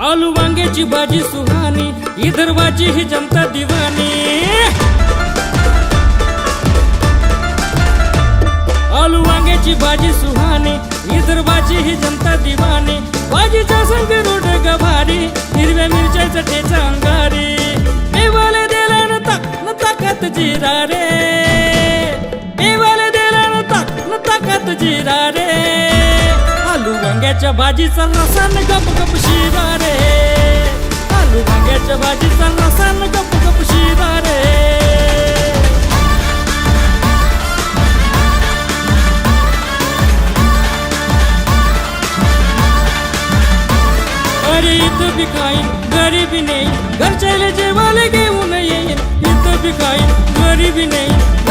आलू वांग्याची भाजी सुहानी विदर्भाची ही जनता दिवाणी आलू वांग्याची भाजी सुहानी विदर्भाची ही जनता दिवानी. भाजीचा संग रोड गभारी हिरव्या मिरच्या ठेचा अंगारी. देवाला दिला न ताक न ताकत जिरा रे देवाला दिला न ताक न ताकत जिरा रे आलू वांग्याच्या भाजीचा रसान गप गप शिरा रे आलू वांग्याच्या भाजीचा रसान गप गप शिवारे अरे इथं बी काही गरिबी नाही. घरच्याला जेवायला घेऊन येईन. इथं बी काही गरिबी नाही.